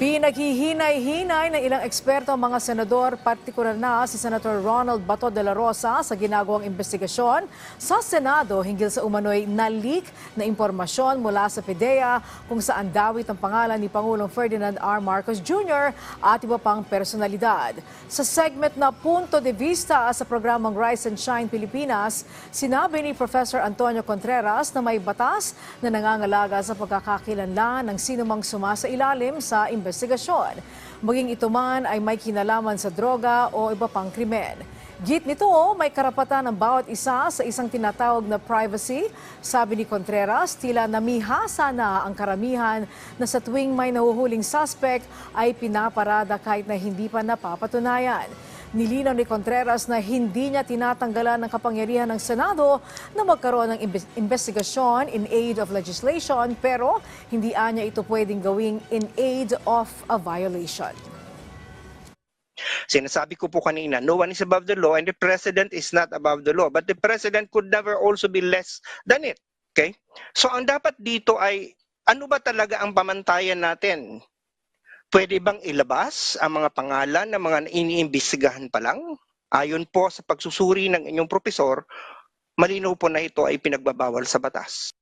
Pinaghihinay-hinay ng ilang eksperto ang mga senador, partikular na si Senator Ronald Bato de la Rosa sa ginagawang investigasyon sa Senado hinggil sa umano'y na-leak na impormasyon mula sa PIDEA kung saan dawit ang pangalan ni Pangulong Ferdinand R. Marcos Jr. at iba pang personalidad. Sa segment na Punto de Vista sa programang Rise and Shine Pilipinas, sinabi ni Professor Antonio Contreras na may batas na nangangalaga sa pagkakakilanlan ng sinumang sumasa ilalim sa investigasyon. Maging ito man ay may kinalaman sa droga o iba pang krimen. Git nito, may karapatan ng bawat isa sa isang tinatawag na privacy. Sabi ni Contreras, tila namihasa na ang karamihan na sa tuwing may nahuhuling suspect ay pinaparada kahit na hindi pa napapatunayan. Nilinaw ni Contreras na hindi niya tinatanggalan ng kapangyarihan ng Senado na magkaroon ng investigasyon in aid of legislation pero hindi anya ito pwedeng gawing in aid of a violation. Sinasabi ko po kanina, no one is above the law and the president is not above the law. But the president could never also be less than it. Okay? So ang dapat dito ay ano ba talaga ang pamantayan natin? Pwede bang ilabas ang mga pangalan ng mga iniimbestigahan pa lang? Ayon po sa pagsusuri ng inyong profesor, malinaw po na ito ay pinagbabawal sa batas.